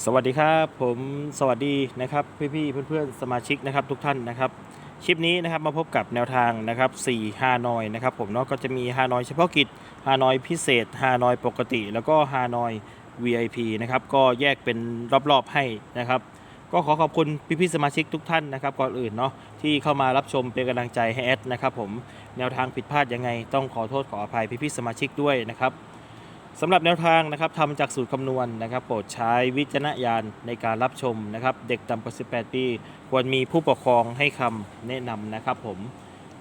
สวัสดีครับผมสวัสดีนะครับพี่ๆเพื่อนๆสมาชิกนะครับทุกท่านนะครับคลิปนี้นะครับมาพบกับแนวทางนะครับ4ฮานอยนะครับผมเนาะก็จะมีฮานอยเฉพาะกิจฮานอยพิเศษฮานอยปกติ แล้วก็ฮานอย VIP นะครับก็แยกเป็นรอบๆให้นะครับ ก็ขอขอบคุณพี่ๆสมาชิกทุกท่านนะครับก่อนอื่นเนาะที่เข้ามารับชมเป็นกำลังใจให้แอดนะครับผมแนวทางผิดพลาดยังไง ต้องขอโทษขออภัยพี่ๆสมาชิกด้วยนะครับ สำหรับแนวทางนะครับทำจากสูตรคำนวณนะครับ โปรดใช้วิจารณญาณในการรับชมนะครับ เด็กต่ำกว่า 18 ปี ควรมีผู้ปกครองให้คำแนะนำนะครับผม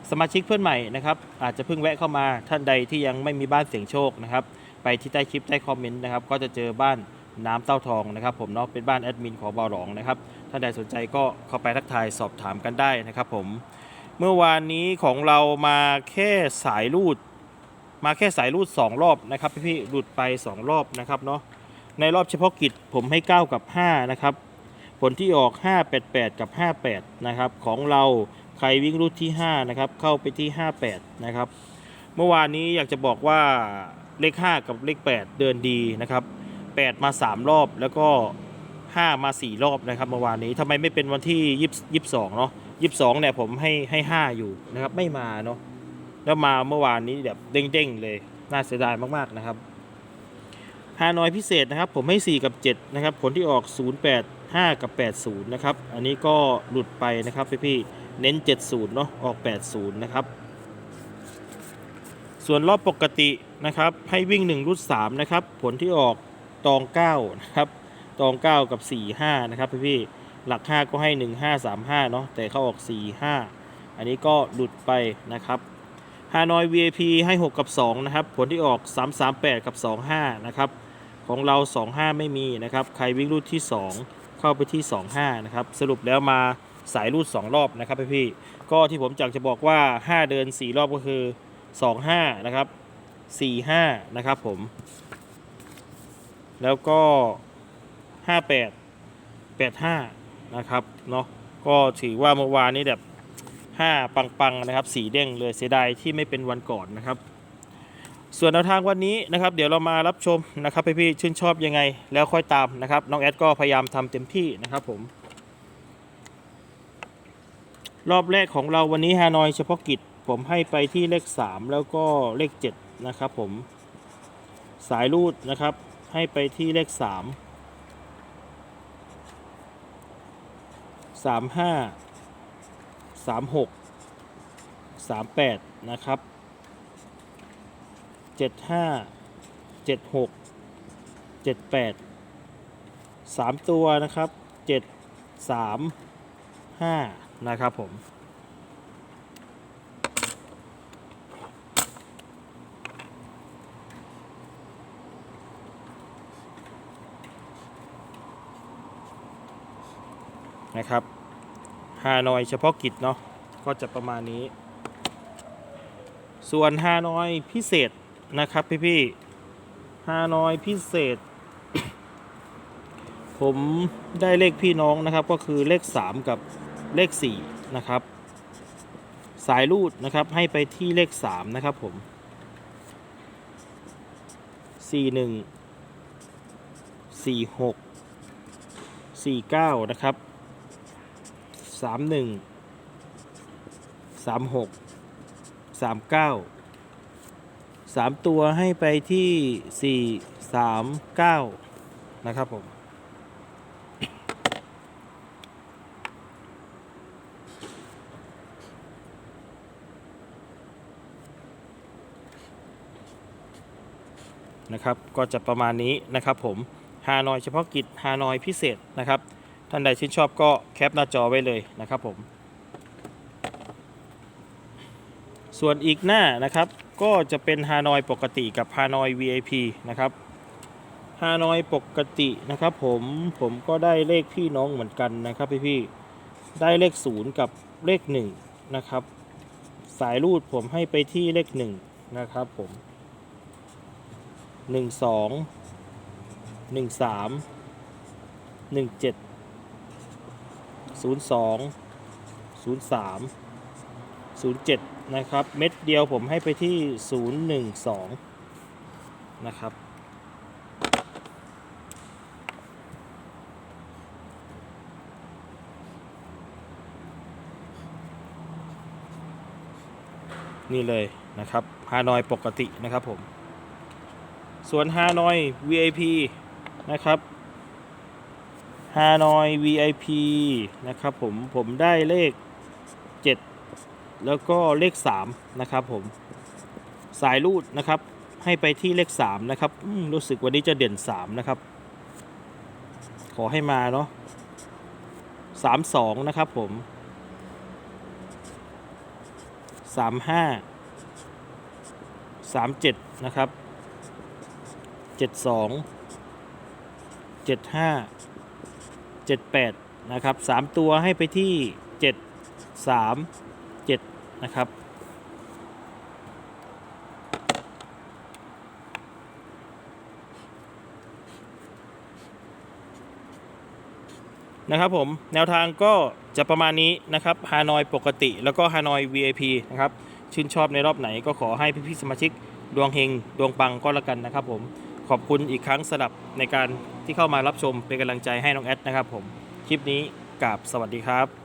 สมาชิกเพื่อนใหม่นะครับ อาจจะเพิ่งแวะเข้ามาท่านใดที่ยังไม่มีบ้านเสียงโชคนะครับ ไปที่ใต้คลิปใต้คอมเมนต์นะครับ ก็จะเจอบ้านน้ำเต้าทองนะครับ ผมเนาะเป็นบ้านแอดมินของบาหลองนะครับท่านใดสนใจก็เข้าไปทักทายสอบถามกันได้นะครับ ผม เมื่อวานนี้ของเรามาแค่สายรูด มาแค่สายรูด 2 รอบนะครับพี่ๆหลุดไป 2 รอบนะครับเนาะในรอบเฉพาะกิจผมให้ 9 กับ 5 นะครับ ผลที่ออก 588 กับ 58 นะครับ ของเราใครวิ่งรูดที่ 5 นะครับ เข้าไปที่ 58 นะครับ เมื่อวานนี้อยากจะบอกว่าเลข 5 กับเลข 8 เดินดีนะครับ 8 มา 3 รอบแล้วก็ 5 มา 4 รอบนะครับเมื่อวานนี้ทำไมไม่เป็นวันที่ 22 เนาะ22 เนี่ยผมให้ให้ 5 อยู่นะครับไม่มาเนาะ แล้วมาเมื่อวานนี้แบบเด้งๆเลย น่าเสียดายมากๆนะครับฮานอยพิเศษนะครับ ผมให้ 4 กับ 7 นะครับ ผลที่ออก 08 5 กับ 80 นะครับ อันนี้ก็หลุดไปนะครับพี่ๆเน้น 70 เนาะออก 80 นะครับ ส่วนรอบปกตินะครับ ให้วิ่ง 1 รุ่น3นะครับ ผลที่ออกตอง 9 นะครับ ตอง 9 กับ 45 นะครับพี่ๆหลัก 5 ก็ให้ 1535 เนาะแต่เขาออก 45 อันนี้ก็หลุดไปนะครับ ฮานอย VIP ให้ 6 กับ 2 นะครับ ผลที่ออก 338 กับ 25 นะครับ ของเรา 25 ไม่มีนะครับ ใครวิ่งรูดที่ 2 เข้าไปที่ 25 นะครับ สรุปแล้วมาสายรูด 2 รอบนะครับพี่ๆก็ที่ผมอยากจะบอกว่า 5 เดิน 4 รอบก็คือ 25 นะครับ 45 นะครับผม แล้วก็ 58 85 นะครับ เนาะ ก็ถือว่าเมื่อวานนี้แบบ 5 ปังๆนะครับสีเด้งเลยเสียดายที่ไม่เป็นวันก่อนนะครับ ส่วนแนวทางวันนี้นะครับ เดี๋ยวเรามารับชมนะครับพี่ๆชื่นชอบยังไง แล้วค่อยตามนะครับน้องแอดก็พยายามทำเต็มที่นะครับผมรอบแรกของเราวันนี้ฮานอยเฉพาะกิจผมให้ไปที่เลข 3 แล้วก็เลข 7 นะครับ ผมสายรูดนะครับ ให้ไปที่เลข 3 35 สามหกสามแปดนะครับเจ็ดห้าเจ็ดหกเจ็ดแปดสามตัวนะครับเจ็ดสามห้านะครับผมนะครับ ฮานอยเฉพาะกิจเนาะก็จะประมาณนี้ ส่วนฮานอยพิเศษนะครับพี่ๆฮานอยพิเศษ ผมได้เลขพี่น้องนะครับ ก็คือเลข 3 กับเลข 4 นะครับ สายรูดนะครับให้ไปที่เลข 3 นะครับผม 41 46 49 นะครับ สามหนึ่งสามหกสามเก้าสามตัวให้ไปที่สี่สามเก้านะครับผมนะครับก็จะประมาณนี้นะครับผมฮานอยเฉพาะกิจฮานอยพิเศษนะครับ ท่านใดชื่นชอบก็แคปหน้าจอไว้เลยนะครับผม ส่วนอีกหน้านะครับก็จะเป็นฮานอยปกติกับฮานอย VIP นะครับฮานอยปกตินะครับผมผมก็ได้เลขพี่น้องเหมือนกันนะครับพี่พี่ๆได้เลข 0 กับเลข 1 นะครับ สายรูดผมให้ไปที่เลข 1 นะครับผม 1 2 1 3 1 7 02 03 07 นะครับ เม็ดเดียวผมให้ไปที่ 012 นะครับ นี่เลยนะครับฮานอยปกตินะครับผม ส่วนฮานอย VIP นะครับ ฮานอย VIP นะครับผมผมได้เลข 7 แล้วก็เลข 3 นะครับผมสายรูดนะครับ ให้ไปที่เลข 3 นะครับรู้สึกวันนี้จะเด่น 3 นะครับ ขอให้มาเนาะ32 นะครับผม35 37นะครับ72 75 78 นะครับ 3 ตัวให้ไปที่ 7 3 7 นะครับ นะครับผมแนวทางก็จะประมาณนี้นะครับฮานอยปกติแล้วก็ฮานอย VIP นะครับ ชื่นชอบในรอบไหนก็ขอให้พี่ๆสมาชิกดวงเฮง ดวงปังก็แล้วกันนะครับผมขอบคุณอีกครั้งสำหรับในการ ที่เข้ามารับชมเป็นกำลังใจให้น้องแอดนะครับผม คลิปนี้กับสวัสดีครับ